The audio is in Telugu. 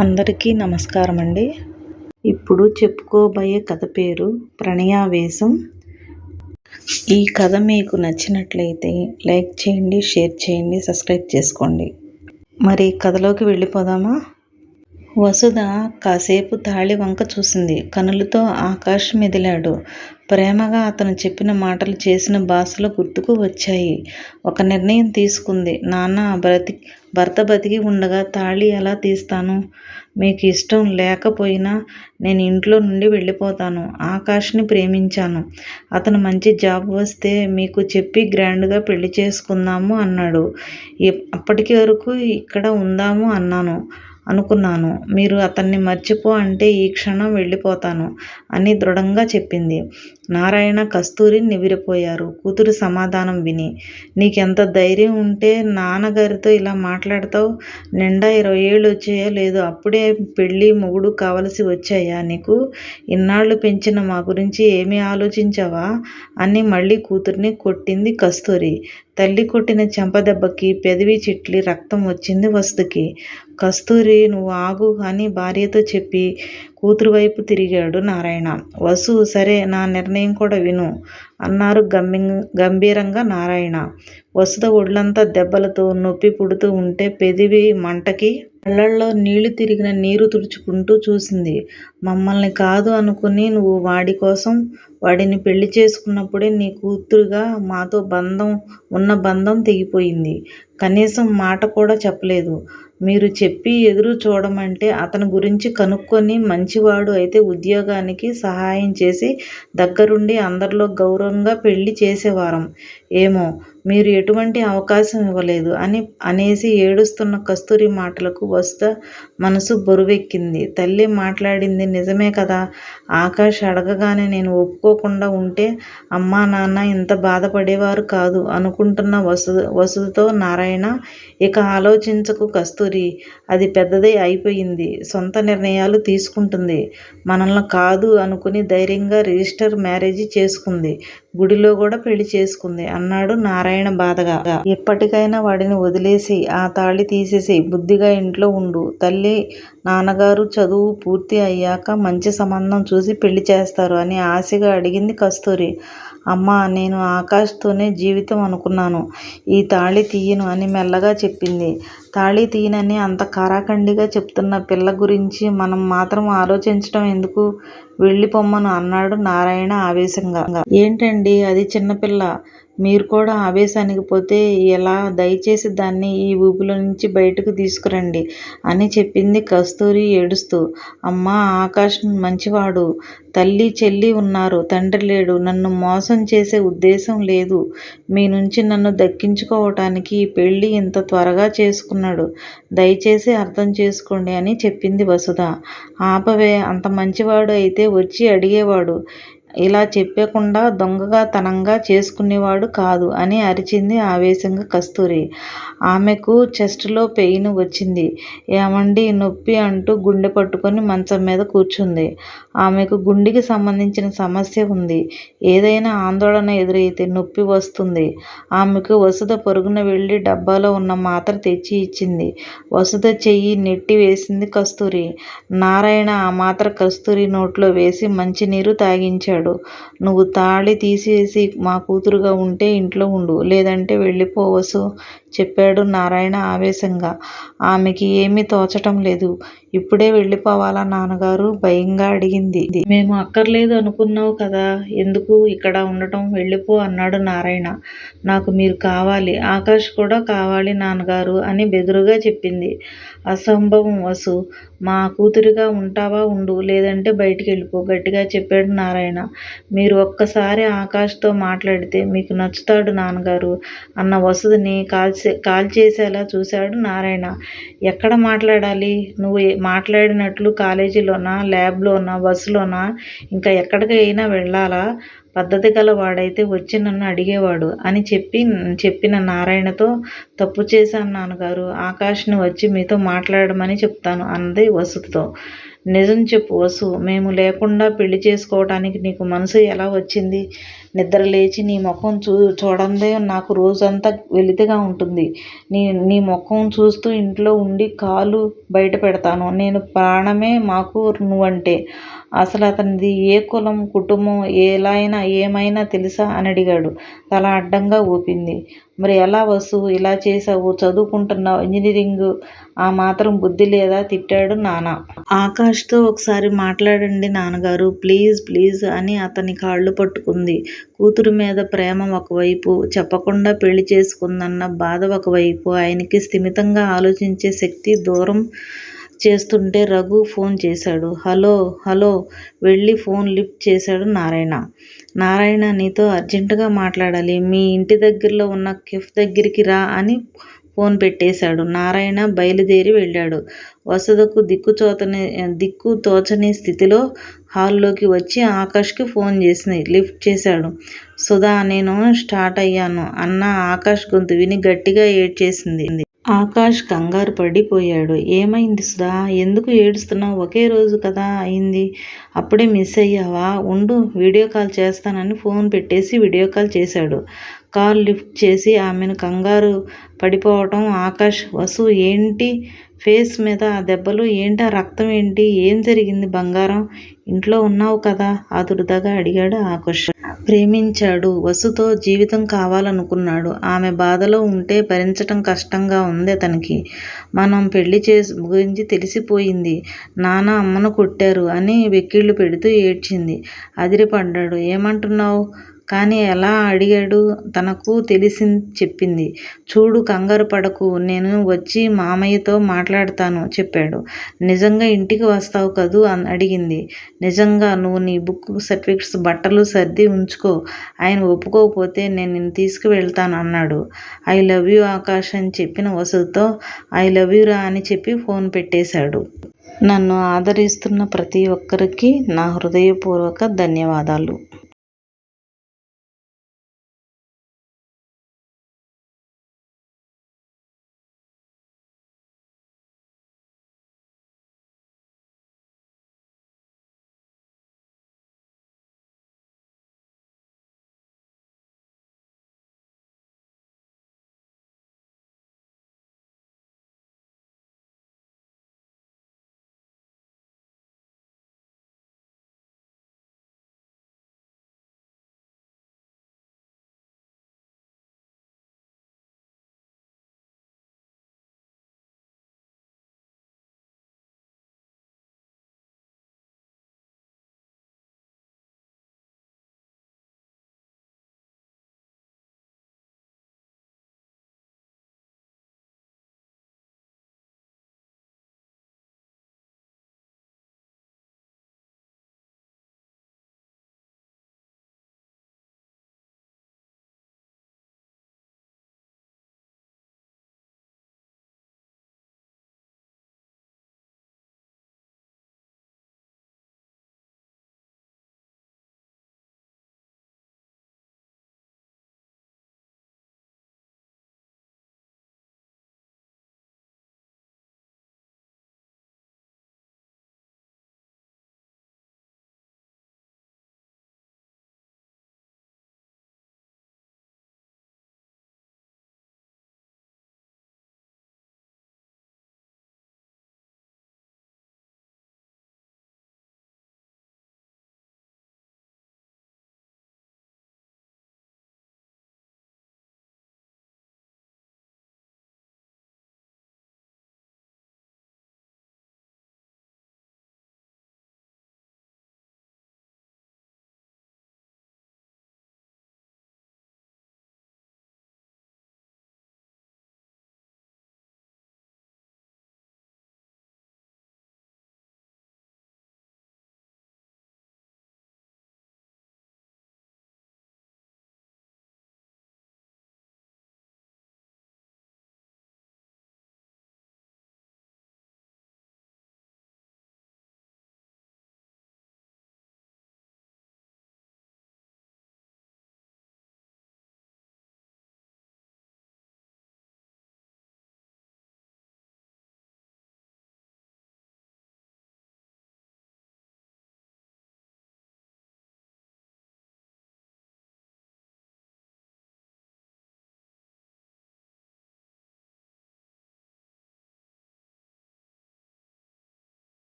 అందరికీ నమస్కారం అండి ఇప్పుడు చెప్పుకోబోయే కథ పేరు ప్రణయావేశం. ఈ కథ మీకు నచ్చినట్లయితే లైక్ చేయండి షేర్ చేయండి సబ్స్క్రైబ్ చేసుకోండి. మరి కథలోకి వెళ్ళిపోదామా? వసుధ కాసేపు తాళి వంక చూసింది. కనులతో ఆకాశం ఎదిలాడు ప్రేమగా అతను చెప్పిన మాటలు చేసిన భాషలు గుర్తుకు వచ్చాయి. ఒక నిర్ణయం తీసుకుంది. నాన్న బ్రతి భర్త బతికి ఉండగా తాళి ఎలా తీస్తాను? మీకు ఇష్టం లేకపోయినా నేను ఇంట్లో నుండి వెళ్ళిపోతాను. ఆకాష్ని ప్రేమించాను. అతను మంచి జాబ్ వస్తే మీకు చెప్పి గ్రాండ్గా పెళ్ళి చేసుకుందాము అన్నాడు. అప్పటికి వరకు ఇక్కడ ఉందాము అన్నాను. అనుకున్నాను. మీరు అతన్ని మర్చిపో అంటే ఈ క్షణం వెళ్ళిపోతాను అని దృఢంగా చెప్పింది. నారాయణ కస్తూరి నివిరిపోయారు కూతురు సమాధానం విని నీకెంత ధైర్యం ఉంటే నాన్నగారితో ఇలా మాట్లాడతావు? నిండా ఇరవై ఏళ్ళు వచ్చాయా లేదు అప్పుడే పెళ్ళి మొగుడు కావలసి వచ్చాయా నీకు? ఇన్నాళ్ళు పెంచిన మా గురించి ఏమీ ఆలోచించావా? అని మళ్ళీ కూతుర్ని కొట్టింది కస్తూరి. తల్లి కొట్టిన చెంపదెబ్బకి పెదవి చిట్లి రక్తం వచ్చింది వస్తుకి కస్తూరి నువ్వు ఆగు అని భార్యతో చెప్పి కూతురు వైపు తిరిగాడు నారాయణ. వసు సరే నా నిర్ణయం కూడా విను అన్నారు గంభీ గంభీరంగా నారాయణ. వసుద ఒళ్ళంతా దెబ్బలతో నొప్పి పుడుతూ ఉంటే పెదివి మంటకి కళ్ళల్లో నీళ్ళు తిరిగిన నీరు తుడుచుకుంటూ చూసింది. మమ్మల్ని కాదు అనుకుని నువ్వు వాడి కోసం వాడిని పెళ్ళి చేసుకున్నప్పుడే నీ కూతురుగా మాతో బంధం ఉన్న బంధం తెగిపోయింది. కనీసం మాట కూడా చెప్పలేదు. మీరు చెప్పి ఎదురు చూడమంటే అతని గురించి కనుక్కొని మంచివాడు అయితే ఉద్యోగానికి సహాయం చేసి దగ్గరుండి అందరిలో గౌరవంగా పెళ్ళి చేసేవారం. ఏమో మీరు ఎటువంటి అవకాశం ఇవ్వలేదు అని అనేసి ఏడుస్తున్న కస్తూరి మాటలకు వస్త మనసు బరువెక్కింది. తల్లి మాట్లాడింది నిజమే కదా? ఆకాష్ అడగగానే నేను ఒప్పుకోకుండా ఉంటే అమ్మా నాన్న ఇంత బాధపడేవారు కాదు అనుకుంటున్న వసు వసుతో నారాయణ ఇక ఆలోచించకు కస్తూరి అది పెద్దదే అయిపోయింది సొంత నిర్ణయాలు తీసుకుంటుంది మనల్ని కాదు అనుకుని ధైర్యంగా రిజిస్టర్ మ్యారేజ్ చేసుకుంది. గుడిలో కూడా పెళ్ళి చేసుకుంది. అన్నాడు నారాయణ బాధగా. ఎప్పటికైనా వాడిని వదిలేసి ఆ తాళి తీసేసి బుద్ధిగా ఇంట్లో ఉండు. తల్లి నాన్నగారు చదువు పూర్తి అయ్యాక మంచి సంబంధం చూసి పెళ్ళి చేస్తారు అని ఆశగా అడిగింది కస్తూరి. అమ్మా నేను ఆకాష్తోనే జీవితం అనుకున్నాను. ఈ తాళి తీయను అని మెల్లగా చెప్పింది. తాళి తీయనని అంత కారాఖండిగా చెప్తున్న పిల్ల గురించి మనం మాత్రం ఆలోచించడం ఎందుకు? వెళ్ళిపోమ్మను అన్నాడు నారాయణ ఆవేశంగా. ఏంటండి అది చిన్నపిల్ల? మీరు కూడా ఆవేశానికి పోతే ఎలా? దయచేసి దాన్ని ఈ ఊపిలో నుంచి బయటకు తీసుకురండి అని చెప్పింది కస్తూరి ఏడుస్తూ. అమ్మా ఆకాష్ మంచివాడు. తల్లి చెల్లి ఉన్నారు. తండ్రి లేడు. నన్ను మోసం చేసే ఉద్దేశం లేదు. మీ నుంచి నన్ను దక్కించుకోవటానికి ఈ పెళ్ళి ఇంత త్వరగా చేసుకున్నాడు. దయచేసి అర్థం చేసుకోండి అని చెప్పింది వసుధ. ఆపవే అంత మంచివాడు అయితే వచ్చి అడిగేవాడు. ఇలా చెప్పకుండా దొంగగా తనంగా చేసుకునేవాడు కాదు అని అరిచింది ఆవేశంగా కస్తూరి. ఆమెకు చెస్ట్లో పెయిన్ వచ్చింది. ఏమండి? నొప్పి అంటూ గుండె పట్టుకొని మంచం మీద కూర్చుంది. ఆమెకు గుండెకి సంబంధించిన సమస్య ఉంది. ఏదైనా ఆందోళన ఎదురైతే నొప్పి వస్తుంది. ఆమెకు వసుధ పరుగున వెళ్ళి డబ్బాలో ఉన్న మాత్ర తెచ్చి ఇచ్చింది. వసుధ చెయ్యి నెట్టి వేసింది కస్తూరి. నారాయణ ఆ మాత్ర కస్తూరి నోట్లో వేసి మంచినీరు తాగించాడు. నువ్వు తాళి తీసేసి మా కూతురుగా ఉంటే ఇంట్లో ఉండు లేదంటే వెళ్ళిపోవచ్చు చెప్పాడు నారాయణ ఆవేశంగా. ఆమెకి ఏమీ తోచటం లేదు. ఇప్పుడే వెళ్ళిపోవాలా నాన్నగారు? భయంగా అడిగింది. మేము అక్కర్లేదు అనుకున్నావు కదా ఎందుకు ఇక్కడ ఉండటం? వెళ్ళిపో అన్నాడు నారాయణ. నాకు మీరు కావాలి ఆకాష్ కూడా కావాలి నాన్నగారు అని బెదురుగా చెప్పింది. అసంభవం వసు మా కూతురిగా ఉంటావా ఉండు లేదంటే బయటికి వెళ్ళిపో గట్టిగా చెప్పాడు నారాయణ. మీరు ఒక్కసారి ఆకాష్తో మాట్లాడితే మీకు నచ్చుతాడు నాన్నగారు అన్న వసుదిని కాల్చే కాల్చేసేలా చూశాడు నారాయణ. ఎక్కడ మాట్లాడాలి? నువ్వు మాట్లాడినట్లు కాలేజీలోనా ల్యాబ్లోనా బస్సులోనా ఇంకా ఎక్కడికైనా వెళ్ళాలా? పద్ధతి గల వాడైతే వచ్చి నన్ను అడిగేవాడు అని చెప్పి చెప్పిన నారాయణతో తప్పు చేశాను నాన్నగారు. ఆకాష్ని వచ్చి మీతో మాట్లాడమని చెప్తాను అన్నది వసుతో. నిజం చెప్పు వసు మేము లేకుండా పెళ్ళి చేసుకోవటానికి నీకు మనసు ఎలా వచ్చింది? నిద్ర లేచి నీ ముఖం చూ చూడందే నాకు రోజంతా వెలితిగా ఉంటుంది. నీ నీ ముఖం చూస్తూ ఇంట్లో ఉండి కాలు బయట పెడతాను. నేను ప్రాణమే మాకు నువ్వంటే. అసలు అతనిది ఏ కులం కుటుంబం ఎలా అయినా ఏమైనా తెలుసా? అని అడిగాడు. తల అడ్డంగా ఊపింది. మరి ఎలా వసు? ఇలా చేసావు చదువుకుంటున్నావు? ఇంజనీరింగ్? ఆ మాత్రం బుద్ధి లేదా? తిట్టాడు నాన్న. ఆకాష్తో ఒకసారి మాట్లాడండి నాన్నగారు. ప్లీజ్ ప్లీజ్ అని అతని కాళ్ళు పట్టుకుంది. కూతురు మీద ప్రేమ ఒకవైపు చెప్పకుండా పెళ్ళి చేసుకుందన్న బాధ ఒకవైపు ఆయనకి స్థిమితంగా ఆలోచించే శక్తి దూరం చేస్తుంటే రఘు ఫోన్ చేశాడు. హలో హలో వెళ్ళి ఫోన్ లిఫ్ట్ చేశాడు నారాయణ. నారాయణ నీతో అర్జెంటుగా మాట్లాడాలి. మీ ఇంటి దగ్గరలో ఉన్న కెఫ్ దగ్గరికి రా అని ఫోన్ పెట్టేశాడు. నారాయణ బయలుదేరి వెళ్ళాడు. వసదకు దిక్కుచోతని దిక్కు తోచని స్థితిలో హాల్లోకి వచ్చి ఆకాష్కి ఫోన్ చేసింది లిఫ్ట్ చేశాడు. సుధా నేను స్టార్ట్ అయ్యాను. అన్న ఆకాష్ గొంతు విని గట్టిగా ఏడ్చేసింది. ఆకాష్ కంగారు పడిపోయాడు. ఏమైంది సుధా? ఎందుకు ఏడుస్తున్నావు? ఒకే రోజు కదా అయింది. అప్పుడే మిస్ అయ్యావా? ఉండు వీడియో కాల్ చేస్తానని ఫోన్ పెట్టేసి వీడియో కాల్ చేశాడు. కాల్ లిఫ్ట్ చేసి ఆమెను కంగారు పడిపోవటం ఆకాష్ వసు ఏంటి? ఫేస్ మీద ఆ దెబ్బలు ఏంటి ఆ రక్తం ఏంటి ఏం జరిగింది బంగారం ఇంట్లో ఉన్నావు కదా ఆదురుదాగా అడిగాడు ఆకాష్ ప్రేమించాడు వసుతో జీవితం కావాలనుకున్నాడు ఆమె బాధలో ఉంటే భరించటం కష్టంగా ఉంది అతనికి. మనం పెళ్ళి చేసి గురించి తెలిసిపోయింది నాన్న అమ్మను కొట్టారు అని వెక్కిళ్ళు పెడుతూ ఏడ్చింది. అదిరిపడ్డాడు. ఏమంటున్నావు? కానీ ఎలా అడిగాడు తనకు తెలిసి చెప్పింది. చూడు కంగారు పడకు నేను వచ్చి మామయ్యతో మాట్లాడతాను చెప్పాడు. నిజంగా ఇంటికి వస్తావు కదూ అని అడిగింది. నిజంగా నువ్వు నీ బుక్ సర్టిఫికెట్స్ బట్టలు సర్ది ఉంచుకో. ఆయన ఒప్పుకోకపోతే నేను నిన్ను తీసుకువెళ్తాను అన్నాడు. ఐ లవ్ యూ ఆకాష్ అని చెప్పిన వసతితో ఐ లవ్ యూ రా అని చెప్పి ఫోన్ పెట్టేశాడు. నన్ను ఆదరిస్తున్న ప్రతి ఒక్కరికి నా హృదయపూర్వక ధన్యవాదాలు.